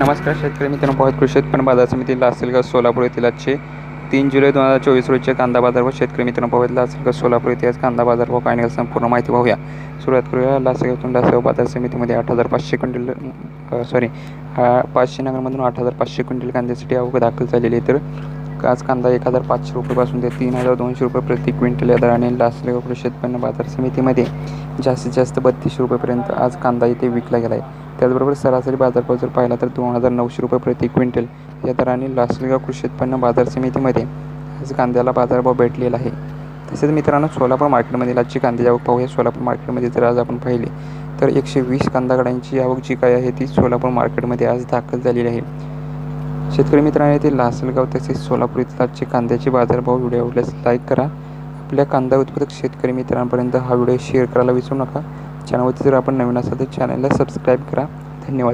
नमस्कार शेतकरी मित्रांनो पाहत कृषी उत्पन्न बाजार समिती लासलगाव सोलापूर येथील आजचे तीन जुलै दोन हजार चोवीस रोजचे कांदा बाजार व शेतकरी मित्रांनो पाहत लासलगाव सोलापूर येथे आज कांदा बाजार व काय निघाल संपूर्ण माहिती पाहूया. सुरुवात करूया लासलगावतून लासलगाव बाजार समितीमध्ये आठ हजार पाचशे क्विंटल सॉरी पाचशे नगरमधून आठ हजार पाचशे क्विंटल कांद्यासाठी अवघड दाखल झालेली आहे. तर आज कांदा एक हजार पाचशे रुपयेपासून ते तीन हजार दोनशे रुपये प्रति क्विंटल या दराने लासलगाव कृषी उत्पन्न बाजार समितीमध्ये जास्तीत जास्त बत्तीसशे रुपयेपर्यंत आज कांदा इथे विकला गेला आहे त्याचबरोबर सरासरी बाजारभाव जर पाहिला तर दोन हजार नऊशे रुपये प्रति क्विंटल. या दराने लासलगाव कृषी उत्पन्न बाजार समितीमध्ये आज कांद्याला बाजारभाव भेटलेला आहे. तसेच मित्रांनो सोलापूर मार्केटमधील आजची कांद्याची आवक पाहूया. सोलापूर मार्केटमध्ये जर आज आपण पाहिले तर एकशे वीस कांदा गाड्यांची आवक जी काय आहे ती सोलापूर मार्केटमध्ये आज दाखल झालेली आहे. शेतकरी मित्रांनो येथे लासलगाव तसेच सोलापूर येथील आजचे कांद्याचे बाजारभाव व्हिडिओ आवडल्यास लाईक करा. आपल्या कांदा उत्पादक शेतकरी मित्रांपर्यंत हा व्हिडिओ शेअर करायला विसरू नका. चॅनलवरती जर आपण नवीन असाल तर चॅनलला सबस्क्राईब करा. धन्यवाद